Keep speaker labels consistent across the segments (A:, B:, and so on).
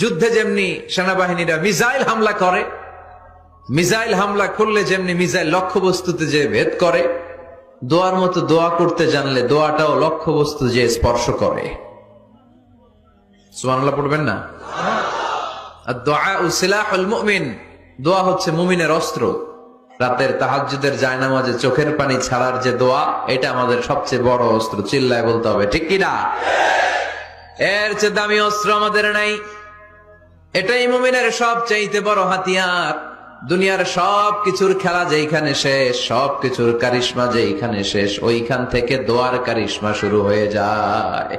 A: যুদ্ধে যেমনি সেনাবাহিনীরা মিসাইল হামলা করে, মিসাইল হামলা করলে যেমনি মিসাইল লক্ষ্য বস্তুতে যে ভেদ করে, দোয়ার মতো দোয়া করতে জানলে দোয়াটাও লক্ষ্য বস্তু যে স্পর্শ করে। পড়বেন না? আর দোয়া ও সিলাহুল মুমিন। দোয়া হচ্ছে মুমিনের অস্ত্র। রাতের তাহাজ্জুদের জায়নামাজে চোখের পানি ছাড়ার যে দোয়া, এটা আমাদের সবচেয়ে বড় অস্ত্র। চিল্লায় বলতে হবে, ঠিক কি না এর চেয়ে দামি অস্ত্র আমাদের নাই। এটাই মুমিনের সব চাইতে বড় হাতিয়ার। দুনিয়ার সব কিছুর খেলা যেইখানে শেষ সব কিছুর কারিশমা যেইখানে শেষ, ওইখান থেকে দোয়ার কারিশমা শুরু হয়ে যায়।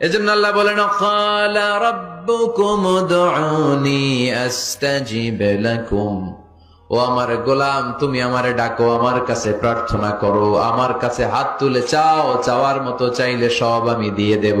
A: এজন্য আল্লাহ বলেন "ক্বালা রাব্বুকুম উদউনি আস্তাজিব লাকুম। ও আমার গোলাম, তুমি আমারে ডাকো, আমার কাছে প্রার্থনা করো, আমার কাছে হাত তুলে চাও, চাওয়ার মতো চাইলে সব আমি দিয়ে দেব।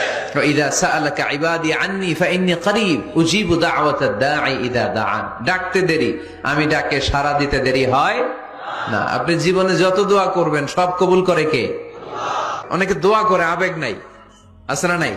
A: ইদা সাআলাকা ইবাদি আন্নি ফাইন্নি করিব উজিবু দাওয়াত দাঈ ইদা দাআন ডাকতে দেরি, আমি ডাকে সাড়া দিতে দেরি হয় না। আপনি জীবনে যত দোয়া করবেন, সব কবুল করে কে? অনেকে দোয়া করে, আবেগ নাই। আছে না নাই?